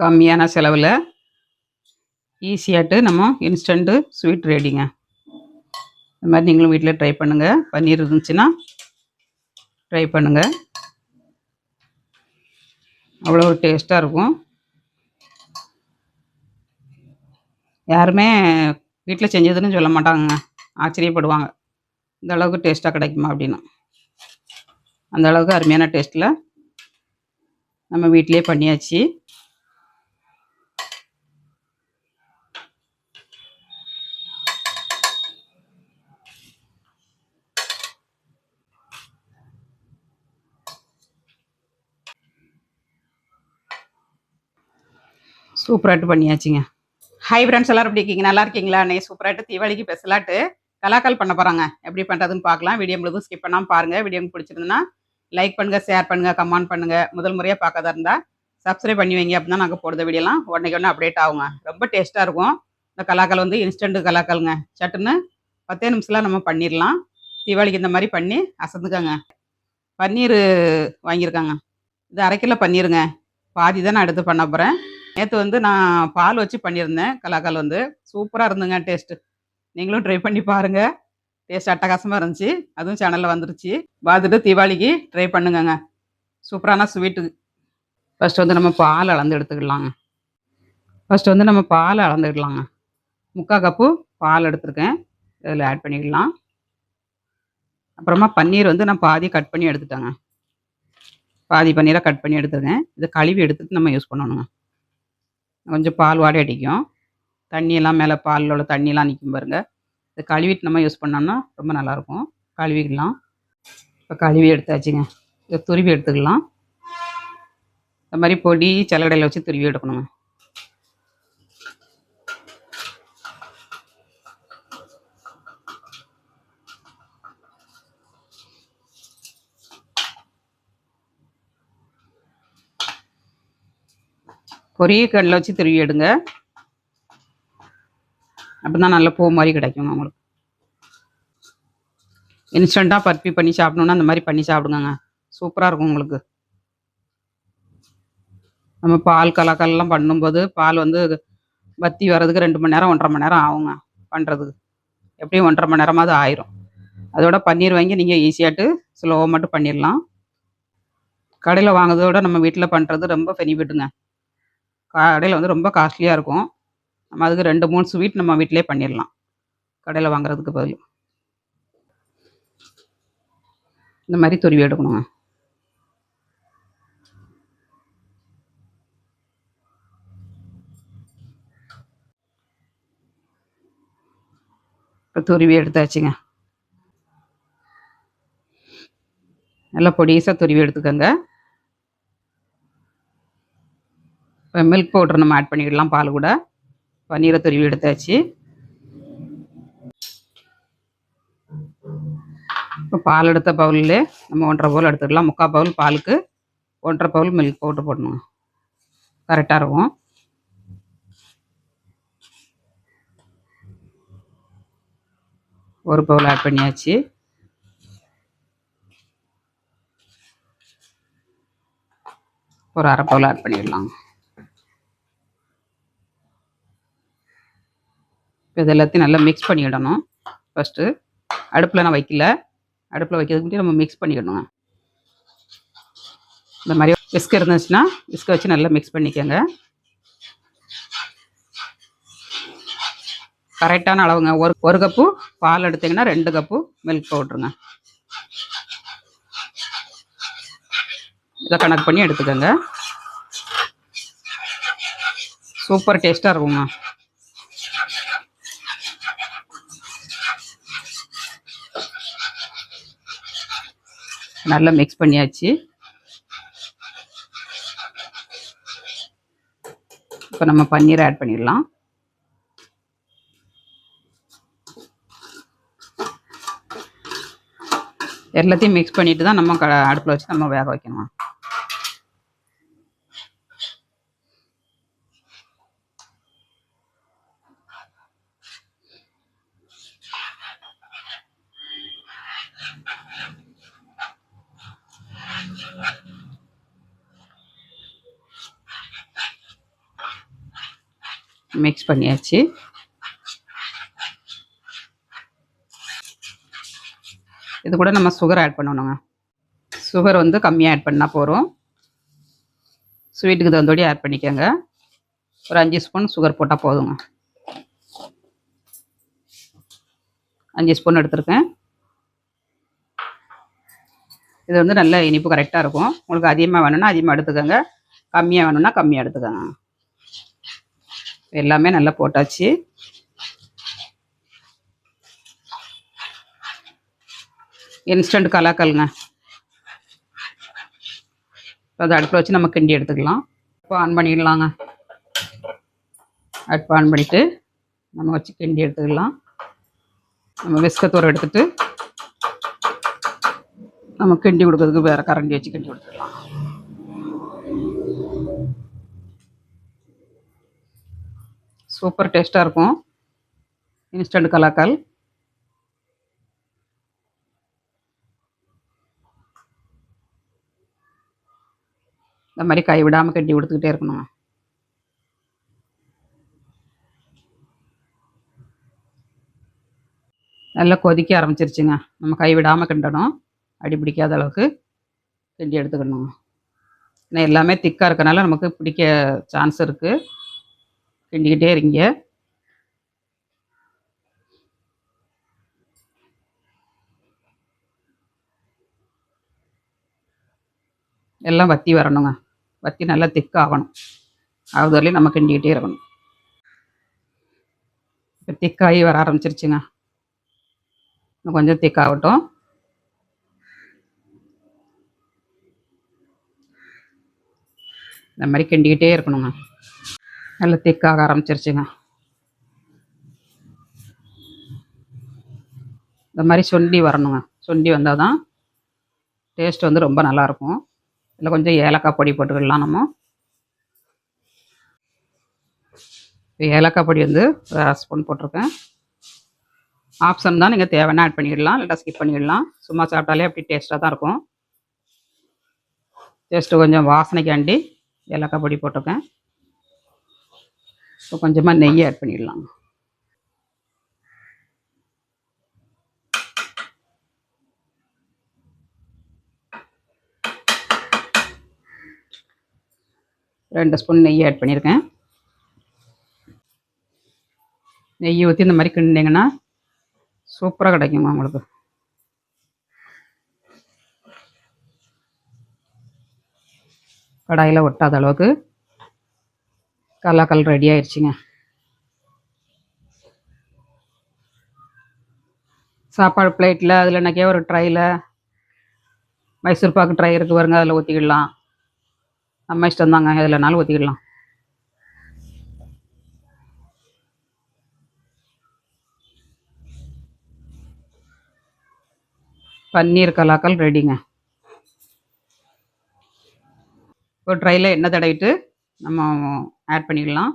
கம்மியான செலவில் ஈஸியாகிட்டு நம்ம இன்ஸ்டண்ட்டு ஸ்வீட் ரெடிங்க இந்த மாதிரி நீங்களும் வீட்டில் ட்ரை பண்ணுங்கள் பன்னீர் இருந்துச்சுன்னா ட்ரை பண்ணுங்கள் அவ்வளோ டேஸ்ட்டாக இருக்கும். யாருமே வீட்டில் செஞ்சதுன்னு சொல்ல மாட்டாங்க ஆச்சரியப்படுவாங்க. இந்த அளவுக்கு டேஸ்ட்டாக கிடைக்குமா அப்படின்னு. அந்த அளவுக்கு அருமையான டேஸ்ட்டில் நம்ம வீட்டிலே பண்ணியாச்சு. சூப்பராட்டு பண்ணியாச்சுங்க. ஹை ஃப்ரெண்ட்ஸ் எல்லாரும் எப்படி இருக்கீங்க? நல்லா இருக்கீங்களா? நே சூப்பராட்டு தீபாவளிக்கு பெசலாட்டு கலாக்கால் பண்ண போகிறாங்க எப்படி பண்ணுறதுன்னு பார்க்கலாம். வீடியோ முழுதும் ஸ்கிப் பண்ணாமல் பாருங்கள் வீடியோ பிடிச்சிருந்ததுன்னா லைக் பண்ணுங்கள் ஷேர் பண்ணுங்கள் கமெண்ட் பண்ணுங்கள் முதல் முறையாக பார்க்கறதா இருந்தால் சப்ஸ்கிரைப் பண்ணி வைங்க. அப்படின்னா நாங்கள் போடுற வீடியோலாம் உடனே உடனே அப்டேட் ஆகுங்க. ரொம்ப டேஸ்ட்டாக இருக்கும். இந்த கலாக்கால் வந்து இன்ஸ்டன்ட் கலாக்காலுங்க. சட்டுன்னு பத்தே நிமிஷத்தில் நம்ம பண்ணிடலாம் தீபாவளிக்கு இந்த மாதிரி பண்ணி அசந்துக்கங்க. பன்னீர் வாங்கியிருக்காங்க. இது அரை கிலோ பன்னீருங்க. பாதி தான் நான் எடுத்து பண்ண போகிறேன் நேற்று வந்து நான் பால் வச்சு பண்ணியிருந்தேன். கலாக்கால் வந்து சூப்பராக இருந்துங்க டேஸ்ட்டு. நீங்களும் ட்ரை பண்ணி பாருங்கள் டேஸ்ட் அட்டகாசமாக இருந்துச்சு. அதுவும் சேனலில் வந்துருச்சு. பார்த்துட்டு தீபாவளிக்கு ட்ரை பண்ணுங்கங்க. சூப்பரான ஸ்வீட்டு. ஃபஸ்ட்டு வந்து நம்ம பால் அளந்து எடுத்துக்கலாங்க. ஃபஸ்ட்டு வந்து நம்ம பால் அளந்துக்கலாங்க. முக்கால் கப்பு பால் எடுத்திருக்கேன். இதில் ஆட் பண்ணிக்கலாம். அப்புறமா பன்னீர் வந்து நான் பாதி கட் பண்ணி எடுத்துட்டேங்க. பாதி பன்னீரை கட் பண்ணி எடுத்துருக்கேன். இதை கழுவி எடுத்துட்டு நம்ம யூஸ் பண்ணணுங்க. கொஞ்சம் பால் வாடை அடிக்கும். தண்ணியெல்லாம் மேலே பாலில் உள்ள தண்ணியெல்லாம் நிற்கும் பாருங்க. இதை கழுவிட்டு நம்ம யூஸ் பண்ணோம்னா ரொம்ப நல்லாயிருக்கும். கழுவிக்கலாம் இப்போ கழுவி எடுத்தாச்சுங்க. இதை துருவி எடுத்துக்கலாம். இந்த மாதிரி பொடி சல்லடையில் வச்சு துருவி எடுக்கணுங்க. பொரிய கடலை வச்சு திருவி எடுங்க அப்படிதான் நல்ல பூ மாதிரி கிடைக்குங்க உங்களுக்கு. இன்ஸ்டண்ட்டாக பர்பி பண்ணி சாப்பிடணுன்னா அந்த மாதிரி பண்ணி சாப்பிடுங்க சூப்பராக இருக்கும் உங்களுக்கு. நம்ம பால் கலக்கல்லாம் பண்ணும்போது பால் வந்து வத்தி வர்றதுக்கு ரெண்டு மணி நேரம் ஒன்றரை மணி நேரம் ஆகுங்க பண்ணுறதுக்கு எப்படியும் ஒன்றரை மணி நேரமாவது ஆயிரும். அதோட பன்னீர் வாங்கி நீங்கள் ஈஸியாட்டு ஸ்லோவாக மட்டும் பண்ணிடலாம் கடையில் வாங்குறதோட நம்ம வீட்டில் பண்ணுறது ரொம்ப பெனிஃபிட்டுங்க கடையில் வந்து ரொம்ப காஸ்ட்லியாக இருக்கும். நம்ம அதுக்கு ரெண்டு மூணு ஸ்வீட் நம்ம வீட்டிலே பண்ணிடலாம் கடையில் வாங்குறதுக்கு பதில். இந்த மாதிரி துருவி எடுக்கணுங்க. இப்போ துருவி எடுத்தாச்சுங்க. நல்லா பொடிசாக துருவி எடுத்துக்கோங்க இப்போ மில்க் பவுடர் நம்ம ஆட் பண்ணிக்கிடலாம் பால் கூட. பன்னீரை துருவி எடுத்தாச்சு. இப்போ பால் எடுத்த பவுலில் நம்ம ஒன்றரை பவுல் எடுத்துக்கலாம் முக்கால் பவுல் பாலுக்கு ஒன்றரை பவுல் மில்க் பவுடர் போடணும். கரெக்டாக இருக்கும். ஒரு பவுல் ஆட் பண்ணியாச்சு. ஒரு அரை பவுல் ஆட் பண்ணிடலாம். இப்போ இது எல்லாத்தையும் நல்லா மிக்ஸ் பண்ணிவிடணும் ஃபஸ்ட்டு அடுப்பில் நான் வைக்கல. அடுப்பில் வைக்கிறதுக்கு முன்னாடி நம்ம மிக்ஸ் பண்ணிக்கணுங்க இந்த மாதிரி விஸ்க் இருந்துச்சுன்னா விஸ்க வச்சு நல்லா மிக்ஸ் பண்ணிக்கோங்க. கரெக்டான அளவுங்க. ஒரு ஒரு கப்பு பால் எடுத்தீங்கன்னா ரெண்டு கப்பு மில்க் பவுட்ருங்க இதை கணக்கு பண்ணி எடுத்துக்கோங்க. சூப்பர் டேஸ்ட்டாக இருக்குங்க. நல்லா மிக்ஸ் பண்ணியாச்சு. இப்போ நம்ம பன்னீர் ஆட் பண்ணிடலாம். எல்லாத்தையும் மிக்ஸ் பண்ணிட்டு தான் நம்ம க அடுப்பில் வச்சு நம்ம வேக வைக்கணும். மிக்ஸ் பண்ணியாச்சு. இது கூட நம்ம சுகர் ஆட் பண்ணணுங்க. சுகர் வந்து கம்மியாக ஆட் பண்ணால் போகிறோம் ஸ்வீட்டுக்கு தகுந்தோடி ஆட் பண்ணிக்கோங்க. ஒரு அஞ்சு ஸ்பூன் சுகர் போட்டால் போதுங்க. அஞ்சு ஸ்பூன் எடுத்திருக்கேன். இது வந்து நல்ல இனிப்பு கரெக்டாக இருக்கும். உங்களுக்கு அதிகமாக வேணும்னா அதிகமாக எடுத்துக்கோங்க. கம்மியாக வேணும்னா கம்மியாக எடுத்துக்கோங்க. எல்லாமே நல்லா போட்டாச்சு. இன்ஸ்டன்ட் கலாக்கல்ங்க. அதை அடுப்பில் வச்சு நம்ம கிண்டி எடுத்துக்கலாம். இப்போ ஆன் பண்ணிடலாங்க. அடுப்பு ஆன் பண்ணிவிட்டு நம்ம வச்சு கிண்டி எடுத்துக்கலாம். நம்ம விஸ்கத்தூரம் எடுத்துட்டு நம்ம கிண்டி கொடுக்கறதுக்கு வேறு கரண்டி வச்சு கிண்டி கொடுத்துக்கலாம் சூப்பர் டேஸ்ட்டாக இருக்கும். இன்ஸ்டன்ட் கலாக்கால். இந்த மாதிரி கை விடாமல் கட்டி கொடுத்துக்கிட்டே இருக்கணும்? நல்லா கொதிக்க ஆரம்பிச்சிருச்சுங்க. நம்ம கை விடாமல் கிண்டணும். அடி பிடிக்காத அளவுக்கு கிண்டி எடுத்துக்கணும் ஏன்னா எல்லாமே திக்காக இருக்கனால நமக்கு பிடிக்க சான்ஸ் இருக்குது கிண்டிக்கிட்டே இருங்க. எல்லாம் வத்தி வரணுங்க. வத்தி நல்லா திக்காகணும். ஆகுது வரலையும் நம்ம கிண்டிக்கிட்டே இருக்கணும். இப்போ திக்காகி வர ஆரம்பிச்சிருச்சுங்க. இன்னும் கொஞ்சம் திக்காகட்டும். இந்த மாதிரி கிண்டிக்கிட்டே இருக்கணுங்க. நல்லா திக்காக ஆரம்பிச்சிருச்சுங்க. இந்த மாதிரி சொண்டி வரணுங்க. சொண்டி வந்தால் தான் டேஸ்ட் வந்து ரொம்ப நல்லாயிருக்கும். இதில் கொஞ்சம் ஏலக்காய் பொடி போட்டுக்கலாம் நம்ம. ஏலக்காய் பொடி வந்து ஒரு ஸ்பூன் போட்டிருக்கேன். ஆப்ஷன் தான் நீங்கள் தேவைன்னா ஆட் பண்ணிடலாம் இல்லாட்டா ஸ்கிப் பண்ணிடலாம். சும்மா சாப்பிட்டாலே அப்படி டேஸ்ட்டாக தான் இருக்கும். டேஸ்ட்டு கொஞ்சம் வாசனைக்காண்டி ஏலக்காய் பொடி போட்டிருக்கேன். ஸோ கொஞ்சமாக நெய் ஆட் பண்ணிடலாம். ரெண்டு ஸ்பூன் நெய் ஆட் பண்ணியிருக்கேன். நெய் ஊற்றி இந்த மாதிரி கிண்டிங்கன்னா சூப்பராக கிடைக்குமா உங்களுக்கு. கடாயில் ஒட்டாத அளவுக்கு கல்லாக்கல் ரெடி ஆயிடுச்சுங்க சாப்பாடு பிளேட்டில் அதில் என்னக்கே ஒரு ட்ரையில் மைசூர் பாக்கு ட்ரை இருக்கு பாருங்க அதில் ஊற்றிக்கிடலாம் நம்ம இஷ்டம் தாங்க எதுலனாலும் ஊற்றிக்கிடலாம் பன்னீர் கலாக்கல் ரெடிங்க ஒரு ட்ரையில் எண்ணெய் தடவிட்டு நம்ம ஆட் பண்ணிக்கலாம்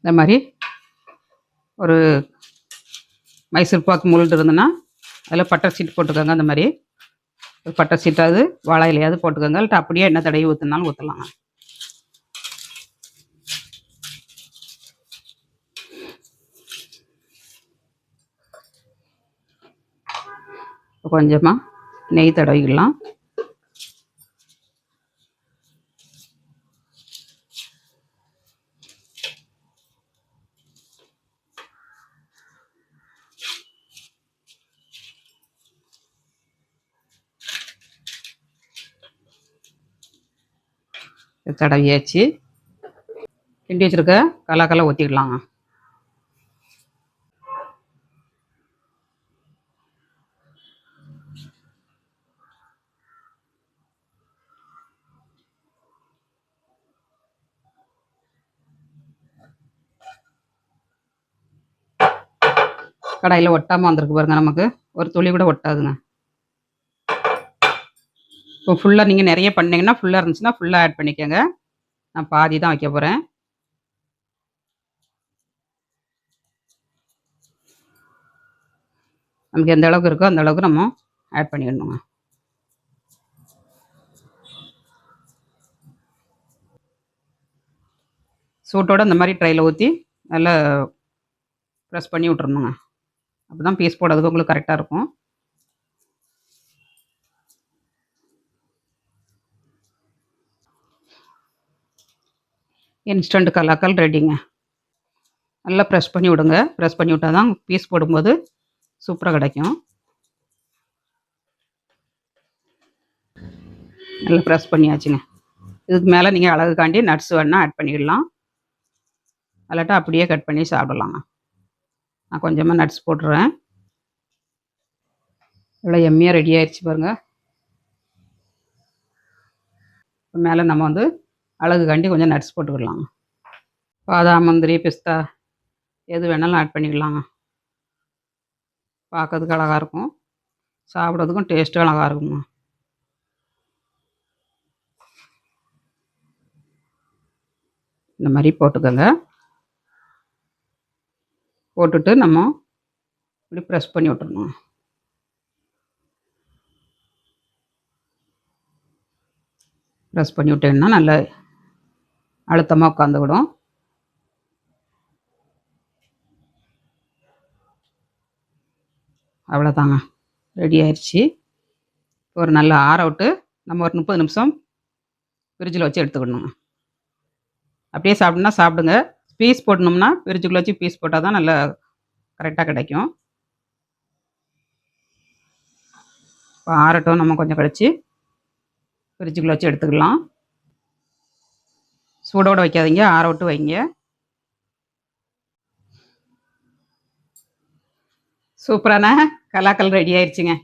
இந்த மாதிரி ஒரு மைசூர் பாக்கு முள்ளு இருந்ததுன்னா அதில் பட்டர் சீட் போட்டுக்கோங்க அந்த மாதிரி. ஒரு பட்டர் சீட்டாவது வாழை இலையாவது போட்டுக்கோங்க. இல்லை அப்படியே எண்ணெய் தடவி ஊற்றினாலும் ஊற்றலாங்க கொஞ்சமாக நெய் தடவிக்கலாம். தடவியாச்சு. கிண்டி வச்சுருக்க கலாக்கலை ஊற்றிக்கலாங்க கடாயில் ஒட்டாமல் வந்திருக்கு பாருங்க நமக்கு. ஒரு துளி கூட ஒட்டாதுங்க. இப்போ ஃபுல்லாக நீங்கள் நிறைய பண்ணிங்கன்னா ஃபுல்லாக இருந்துச்சுன்னா ஃபுல்லாக ஆட் பண்ணிக்கோங்க. நான் பாதி தான் வைக்க போகிறேன் நமக்கு எந்த அளவுக்கு இருக்கோ அந்த அளவுக்கு நம்ம ஆட் பண்ணிடணுங்க. சூட்டோட இந்த மாதிரி ட்ரையில் ஊற்றி நல்லா ப்ரெஸ் பண்ணி விட்றணுங்க அப்போ தான் பீஸ் போடுறதுக்கு உங்களுக்கு கரெக்டாக இருக்கும். இன்ஸ்டன்ட் கலாக்கல் ரெடிங்க நல்லா ப்ரெஸ் பண்ணி விடுங்க. ப்ரெஸ் பண்ணி விட்டால் தான் பீஸ் போடும்போது சூப்பராக கிடைக்கும். நல்லா ப்ரெஸ் பண்ணியாச்சுங்க. இதுக்கு மேலே நீங்கள் அழகுக்காண்டி நட்ஸ் வேணால் ஆட் பண்ணிடலாம். அல்லாட்டா அப்படியே கட் பண்ணி சாப்பிடலாங்க. நான் கொஞ்சமாக நட்ஸ் போட்டுறேன். இவ்வளோ எம்மியாக ரெடி ஆயிடுச்சு பாருங்கள் மேலே நம்ம வந்து அழகுக்காண்டி கொஞ்சம் நட்ஸ் போட்டுக்கிடலாங்க பாதாம் முந்திரி பிஸ்தா எது வேணாலும் ஆட் பண்ணிக்கலாங்க. பார்க்கறதுக்கு அழகாக இருக்கும். சாப்பிட்றதுக்கும் டேஸ்ட்டும் அழகாக இருக்குங்க. இந்த மாதிரி போட்டுக்கோங்க. போட்டுட்டு நம்ம இப்படி ப்ரெஸ் பண்ணி விட்டுருணும் ப்ரெஸ் பண்ணி விட்டேன்னா நல்ல அழுத்தமாக உட்காந்துவிடும் அவ்வளோதாங்க ரெடி ஆயிடுச்சு ஒரு நல்ல ஆற விட்டு நம்ம ஒரு முப்பது நிமிஷம் ஃப்ரிட்ஜில் வச்சு எடுத்துக்கணுங்க. அப்படியே சாப்பிடணும்னா சாப்பிடுங்க. பீஸ் போடணும்னா ஃப்ரிட்ஜுக்குள்ளே வச்சு பீஸ் போட்டால் தான் நல்லா கரெக்டாக கிடைக்கும். இப்போ ஆறட்டும் நம்ம கொஞ்சம் கழிச்சு ஃப்ரிட்ஜுக்குள்ளே வச்சு எடுத்துக்கலாம். சூடோடு வைக்காதீங்க ஆற விட்டு வைங்க. சூப்பரான கலாக்கல் ரெடி ஆயிடுச்சுங்க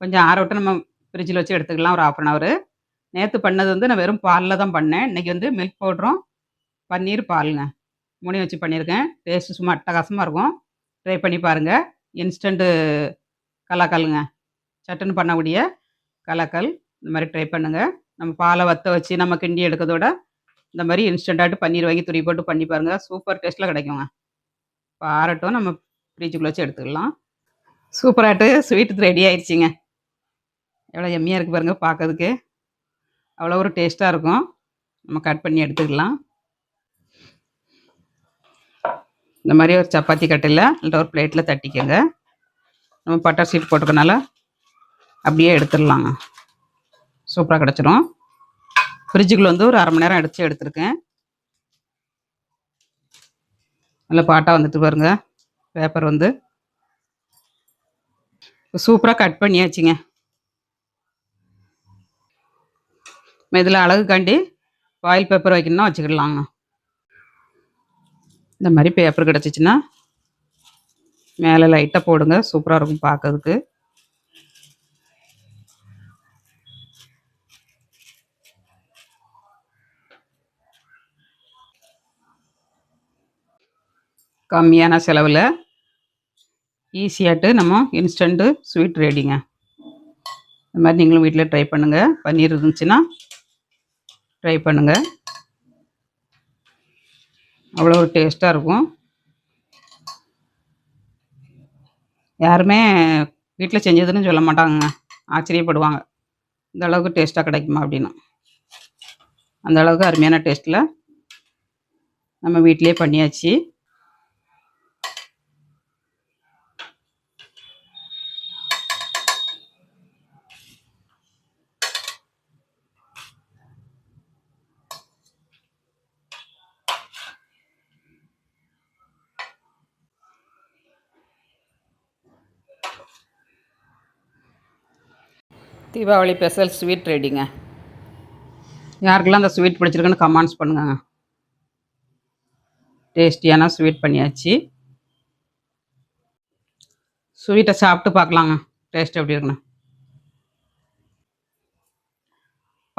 கொஞ்சம் ஆற விட்டு நம்ம ஃப்ரிட்ஜில் வச்சு எடுத்துக்கலாம் ஒரு ஆஃப் அன் ஹவர் நேற்று பண்ணது வந்து நான் வெறும் பாலில் தான் பண்ணேன். இன்றைக்கி வந்து மில்க் பவுட்ரும் பன்னீர் பாலுங்க. மூணையும் வச்சு பண்ணியிருக்கேன். டேஸ்ட்டு சும்மா அட்டகாசமாக இருக்கும். ட்ரை பண்ணி பாருங்கள் இன்ஸ்டண்ட்டு கலாக்கல்லுங்க. சட்டுன்னு பண்ணக்கூடிய கலாக்கல். இந்த மாதிரி ட்ரை பண்ணுங்கள் நம்ம பாலை வற்ற வச்சு நம்ம கிண்டி எடுக்கிறதோட இந்த மாதிரி இன்ஸ்டண்ட்டாட்டு பன்னீர் வாங்கி துணி போட்டு பண்ணி பாருங்கள் சூப்பர் டேஸ்ட்டில் கிடைக்குங்க. பாரட்டும். நம்ம ஃப்ரிட்ஜுக்குள்ளே வச்சு எடுத்துக்கலாம். சூப்பராகிட்டு ஸ்வீட் ரெடி ஆயிடுச்சிங்க எவ்வளோ எம்மியாக இருக்குது பாருங்கள் பார்க்கறதுக்கு அவ்வளோ ஒரு டேஸ்ட்டாக இருக்கும். நம்ம கட் பண்ணி எடுத்துக்கலாம். இந்த மாதிரி ஒரு சப்பாத்தி கட்டையில் இல்லை. ஒரு பிளேட்டில் தட்டிக்கோங்க. நம்ம பட்டர் சீட் போட்டுக்கனால அப்படியே எடுத்துடலாங்க. சூப்பராக கிடச்சிரும். ஃப்ரிட்ஜுக்குள்ளே வந்து ஒரு அரை மணி நேரம் அடித்து எடுத்துருக்கேன். நல்லா பாட்டாக வந்துட்டு பாருங்க. பேப்பர் வந்து. சூப்பராக கட் பண்ணியாச்சுங்க. இதில் அழகுக்காண்டி வாயில் பேப்பர் வைக்கணும்னா வச்சுக்கிடலாங்க. இந்த மாதிரி பேப்பர் கிடச்சிச்சின்னா மேலே லைட்டாக போடுங்க. சூப்பராக இருக்கும் பார்க்கறதுக்கு. கம்மியான செலவில் ஈஸியாட்டு நம்ம இன்ஸ்டண்ட்டு ஸ்வீட் ரெடிங்க இந்த மாதிரி நீங்களும் வீட்டில் ட்ரை பண்ணுங்கள் பன்னீர் இருந்துச்சுன்னா ட்ரை பண்ணுங்கள் அவ்வளோ ஒரு டேஸ்ட்டாக இருக்கும். யாருமே வீட்டில் செஞ்சதுன்னு சொல்ல மாட்டாங்க. ஆச்சரியப்படுவாங்க. இந்த அளவுக்கு டேஸ்ட்டாக கிடைக்குமா அப்படின்னு. அந்த அளவுக்கு அருமையான டேஸ்ட்டில் நம்ம வீட்டிலே பண்ணியாச்சு. தீபாவளி ஸ்பெஷல் ஸ்வீட் ரெடிங்க யாருக்கெல்லாம் அந்த ஸ்வீட் பிடிச்சிருக்குன்னு கமெண்ட்ஸ் பண்ணுங்க டேஸ்டியான ஸ்வீட் பண்ணியாச்சு. ஸ்வீட்டை சாப்பிட்டு பார்க்கலாங்க. டேஸ்ட் எப்படி இருக்குன்னு.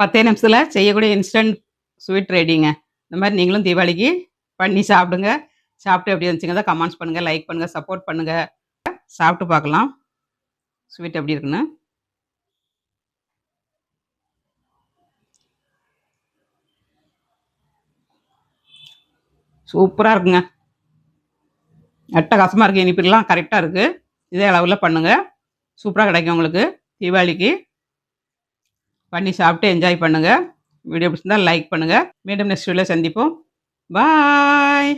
பத்தே நிமிஷத்தில் செய்யக்கூடிய இன்ஸ்டன்ட் ஸ்வீட் ரெடிங்க இந்த மாதிரி நீங்களும் தீபாவளிக்கு பண்ணி சாப்பிடுங்க. சாப்பிட்டு எப்படி இருந்துச்சுங்க கமெண்ட்ஸ் பண்ணுங்கள் லைக் பண்ணுங்கள் சப்போர்ட் பண்ணுங்கள் சாப்பிட்டு பார்க்கலாம். ஸ்வீட் எப்படி இருக்குன்னு. சூப்பராக இருக்குங்க. அட்டகாசமாக இருக்குது இனிப்புலாம் கரெக்டாக இருக்குது இதே அளவில் பண்ணுங்கள் சூப்பராக கிடைக்கும் உங்களுக்கு. தீபாவளிக்கு பண்ணி சாப்பிட்டு என்ஜாய் பண்ணுங்கள் வீடியோ பிடிச்சிருந்தால் லைக் பண்ணுங்கள் மீண்டும் நெக்ஸ்ட் வீடியோவில் சந்திப்போம். பாய்